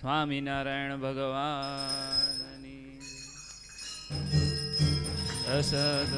સ્વામિનારાયણ ભગવાનની. અસદ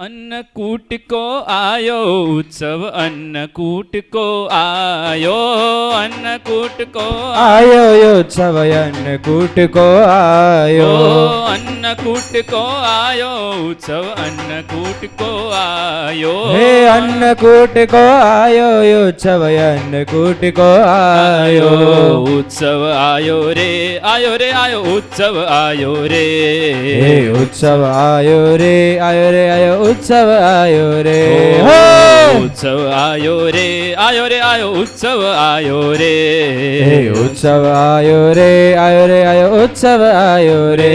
अन्नकूट को आयो उत्सव अन्नकूट को आयो अन्नकूट को आयो उत्सव अन्नकूट को आयो अन्नकूट को आयो उत्सव अन्नकूट को आयो हे अन्नकूट को आयो उत्सव अन्नकूट को आयो उत्सव आयो रे आयो रे आयो उत्सव आयो रे उत्सव आयो रे आयो रे आयो ઉત્સવ આયો રે ઉત્સવ આયો રે આયો રે આયો ઉત્સવ આયો રે ઉત્સવ આયો રે આયો રે આયો ઉત્સવ આયો રે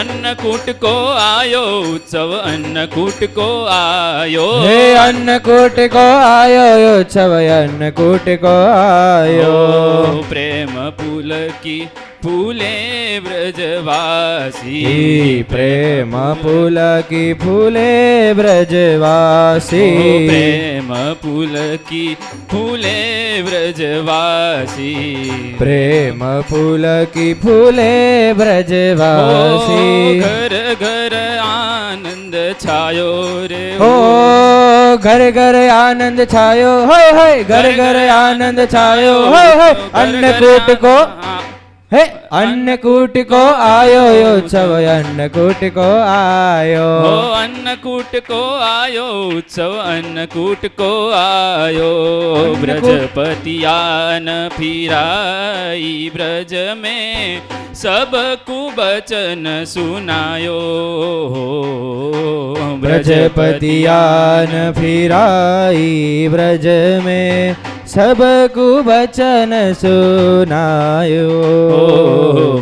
અન્નકૂટ કો આયો ઉત્સવ અન્નકૂટ કો આયો હે અન્નકૂટ કો આયો ઉત્સવ અન્નકૂટ કો આયો પ્રેમ પુલકી फूले ब्रजवासी। प्रेम पुल की फूले ब्रजवासी। प्रेम पुल की फूले ब्रजवासी। प्रेम फूल की फूले ब्रजवासी। घर घर आनंद छायो रे हो। घर घर आनंद छायो। हो घर घर आनंद छायो। हो अन्नकूट को હે? અન્નકૂટ કો આયો ઉત્સવ અન્નકૂટ કો આયો. હો અન્નકૂટ કો આયો ઉત્સવ અન્નકૂટ કો આયો. બ્રજપતિયાન ફિરાઈ બ્રજ મે સબ કુ બચન સુનાયો બ્રજપતિયાન ફિરાઈ બ્રજ મે सबको बचन सुनायो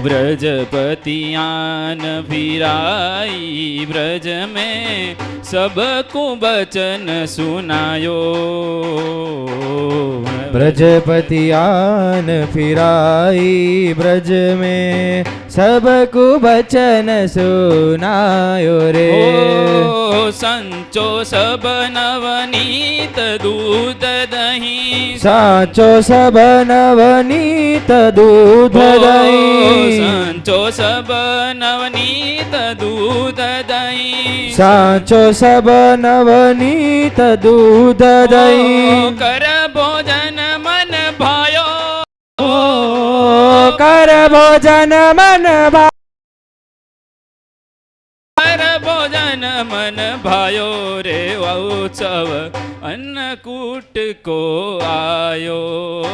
ब्रजपतियान फिराई ब्रज में सबको बचन सुनायो ब्रजपति आन फिराई ब्रज में सबको बचन सुनायो रे ओ संचो सब नवनीत दूध दही साचो सब नवनीत दूध दही संचो सब नवनीत दूध दही સાચો સબ નવનીત દૂધ દહીં કર ભોજન મન ભાયો કર ભોજન મન ભા કર ભોજન મન ભાયો રે ઉત્સવ અન્નકૂટ કો આયો.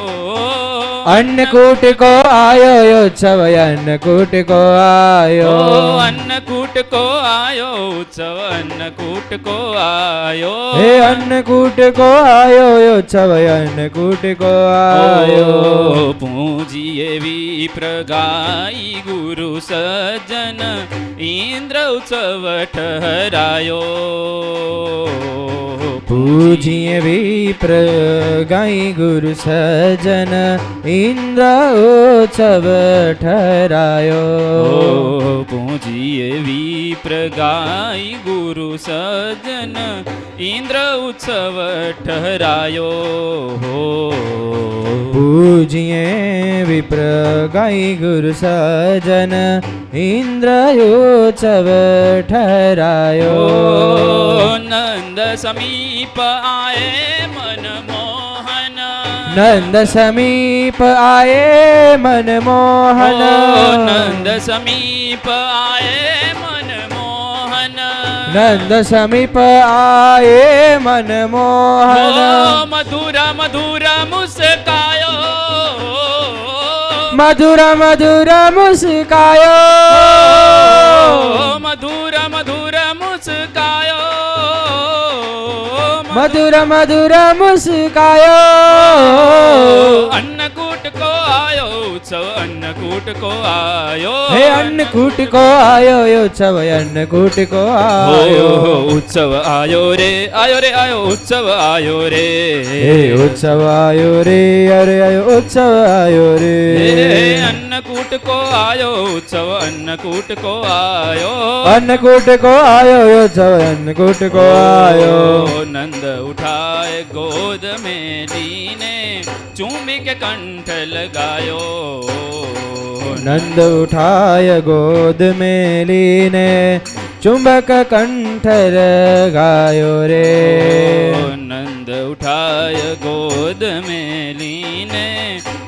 અન્નકૂટ કો આયો યોત્સવ અન્નકૂટ કો ઓ આયો. અન્નકૂટ કો આયો ઉત્સવ અન્નકૂટ કો આયો. હે અન્નકૂટ કો આયો યોત્સવ અન્નકૂટ કો આયો. ઓ પૂજીએ गुरु ગાઈ ગુરુ સજ્જન ઇન્દ્ર ઉત્સવ पूजिय विप्र गाई गुरु सजन इन्द्र उत्सव ठहरायो पूजिय विप्र गाई गुरु सजन ઇન્દ્ર ઉત્સવ ઠહરાયો હો. પૂજ્યે વિપ્ર ગાઈ ગુરુ સજન ઇન્દ્ર ઉત્સવ ઠરાયો. ઓ નંદ સમીપ આયે મન મોહન. નંદ સમીપ આયે મન મોહન. નંદ સમીપ મોહન नंद समीप आए मन मोहन मधुर मधुर मुस्कायो मधुर मधुर मुस्कायो मधुर मधुर मुस्कायो मधुर मधुर मुस्कायो अन्न को उत्सव अन्नकूट को आयो हे अन्नकूट को आयो उत्सव अन्नकूट को आयो हो उत्सव आयो रे आयो रे आयो उत्सव आयो रे हे उत्सव आयो रे अरे आयो उत्सव आयो रे हे अन्नकूट को आयो उत्सव अन्नकूट को आयो अन्नकूट को आयो उत्सव अन्नकूट को आयो नंद उठाए गोद में लीने ચુંબી કે કંઠ લગાયો નંદ ઉઠાય ગોદ મેલીને ચુંબક કંઠ લગાયો રે નંદ ઉઠાય ગોદ મેલીને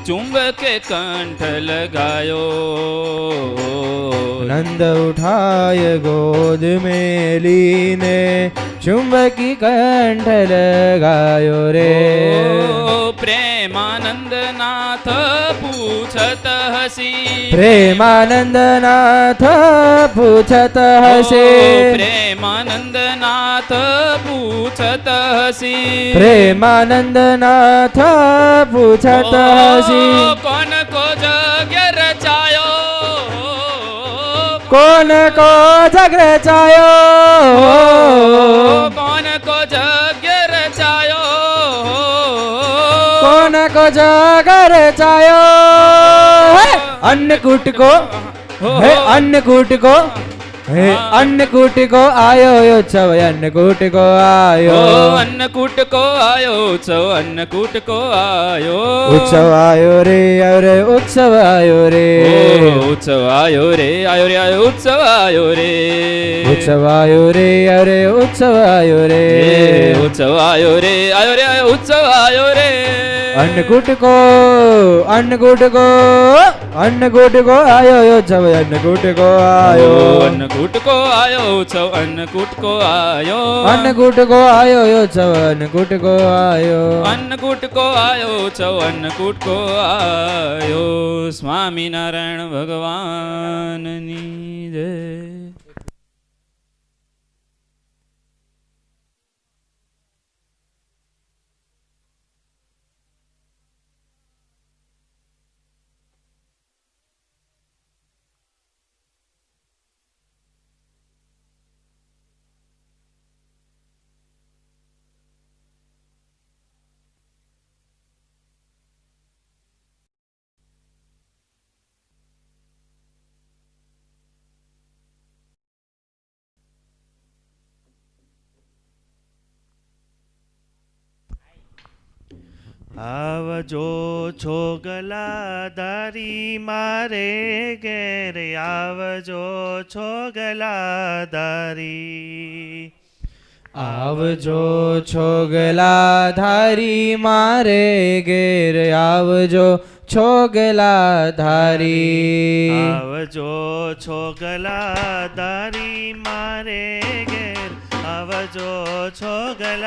ચુંબક કંઠ લગાયો નંદ ઉઠાય ગોદ મેલીને ચુંબકી કંઠ લગાયો રે ઓ પ્રેમાનંદ નાથ પૂછત હસી પ્રેમાનંદનાથ પૂછત હસે પ્રેમાનંદનાથ પ્રેમાનંદ નાથ પૂછત હસી પ્રેમાનંદનાથ પૂછત હસી કોન કો જગ્ય રચાયો? કોન કો જગ રચાયો? કોન કો જગ્ય જગ રચાયો હે અન્નકૂટ કો હે અન્નકૂટ કો હે અન્નકૂટ કો આયો ઉત્સવ અન્નકૂટ કો આયો અન્નકૂટ કો આયો ઉત્સવ અન્નકૂટ કો આયો ઉત્સવ આયો રે આયો રે ઉત્સવ આયો રે ઉત્સવ આયો રે આયો રે આયો ઉત્સવ આયો રે ઉત્સવ આયો રે આયો રે ઉત્સવ આયો રે ઉત્સવ આયો રે આયો રે આયો ઉત્સવ આયો રે અન્નકૂટ કો અન્નકૂટ કો અન્નકૂટ કો આયો ઉત્સવ અન્નકૂટ કો આયો અન્નકૂટ કો આયો ઉત્સવ અન્નકૂટ કો આયો અન્નકૂટ કો આયો ઉત્સવ અન્નકૂટ કો આયો અન્નકૂટ કો આયો ઉત્સવ અન્નકૂટ કો આયો સ્વામિનારાયણ ભગવાનની જય આવજો છોગલાધારી મારે ઘેર આવજો છોગલા દારી આવજો છોગલા ધારી મારે ઘેર આવજો છોગલા ધારી આવજો છોગલા ધારી મારે ઘેર આવજો છોગલાધારી.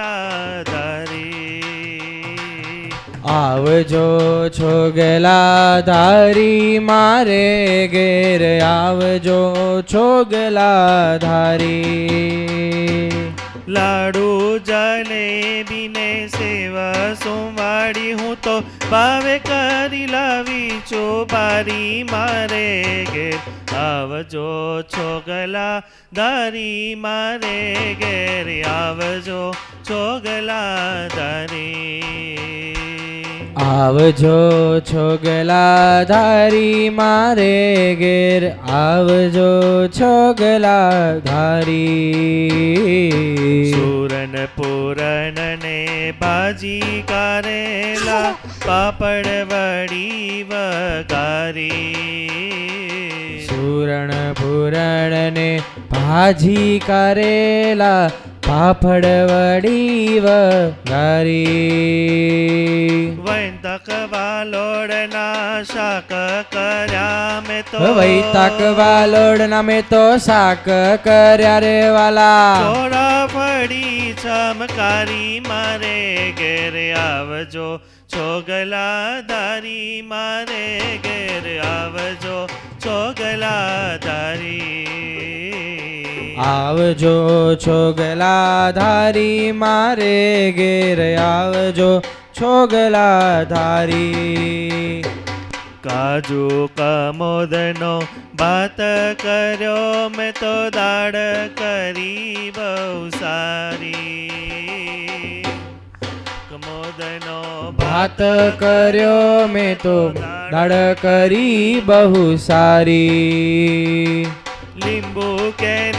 આવજો છોગલા ધારી મારે ઘેર આવજો છોગલા ધારી લાડુ જલેબીને સેવા સોમવાડી હું તો ભાવે કરી લાવી ચોપારી, મારે ઘેર આવજો છોગલા ધારી મારે ઘેર આવજો છોગલા દારી આવજો છોગલા ધારી મારે ઘેર આવજો છોગલા ધારી સુરન પૂરણ ને ભાજી કારેલા પાપડ વડી વઘારી સુરણ પૂરણ ને ભાજી કરેલા પાપડ વડી વઘારી વૈંતક વાલોડના શાક કર્યા મેં તો. વૈ તક વાલોડ નામે તો શાક કર્યા રે વાલા. છોડા ફળી ચમકારી મારે ઘેર આવજો. છોગલા દારી મારે ઘેર આવજો. છોગલા દારી આવજો છોગલા ધારી મારે ઘેર આવજો છોગલા ધારી કાજુ કમોદનો ભાત કર્યો મેં તો દાડ કરી બહુ સારી. કમોદનો ભાત કર્યો મેં તો દાડ કરી બહુ સારી. લીંબુ કેરી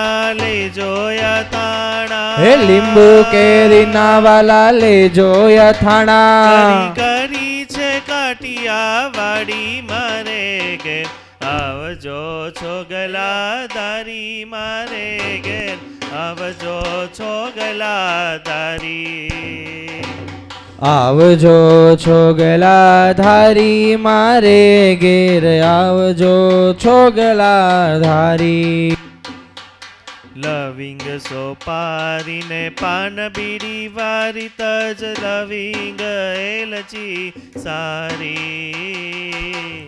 ના લેજો યથાણા હે લીંબુ કેરી ના વાલા લેજો યથાણા કરી કરી છે કાટિયા વાડી મારે કે આવજો છોગલા દારી મારે ઘેર. આવજો છોગલા દારી આવજો છોગલા ધારી મારે ઘેર. આવજો છોગલા ધારી લવિંગ સોપારીને પાન બીડી વારી તજ લવિંગ એલચી સારી.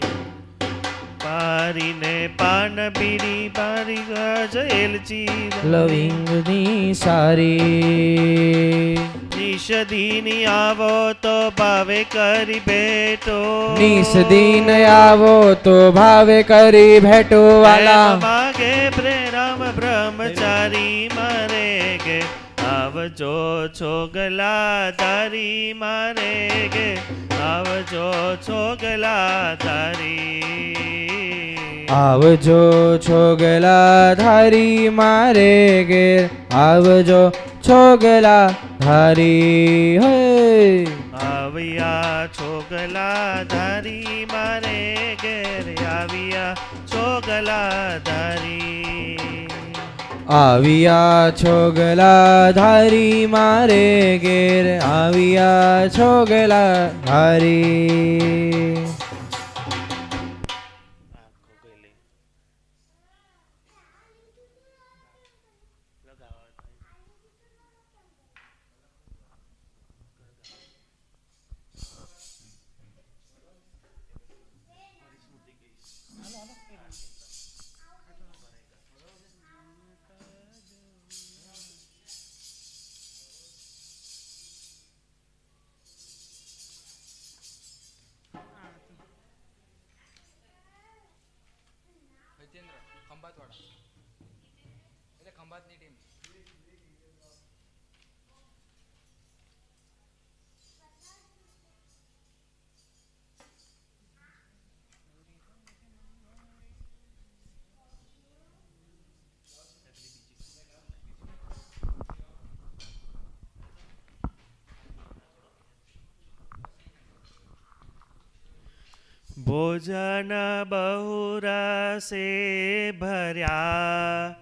પારીને પાન બીડી બારી તજ એલચી લવિંગની સારી. નિષદીની આવો તો ભાવે કરી ભેટો. નિષદીન આવો તો ભાવે કરી ભેટો વાલા. પ્રેમ માગે પ્રેરામ બ્રહ્મચારી મારે ગે આવજો છોગલા તારી મારે ગે આવજો છોગલા તારી આવજો છોગલા ધારી મારે ગે આવજો છોગલા ધારી હે! આવ્યા છોગલા ધારી મારે ઘેર આવ્યા છોગલા ધારી આવ્યા છોગલા ધારી મારે ઘેર આવ્યા છોગલા ધારી ખંભાત વાળા એટલે ખંભાતની ટીમ ભોજન બહુરા સે ભર્યા,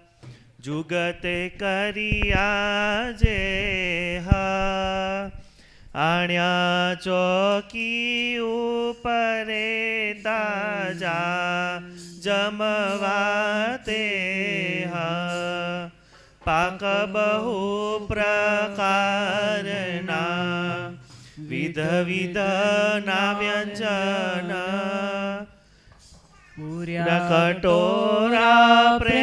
જુગતે કરિયા જે હા. આણ્યા ચોકી ઉપરે તાજા જમવા તે હા. પાક બહુ પ્રકારના વિધ વિધ ના વ્યંજન પૂર્યા કટોરા પ્રેમ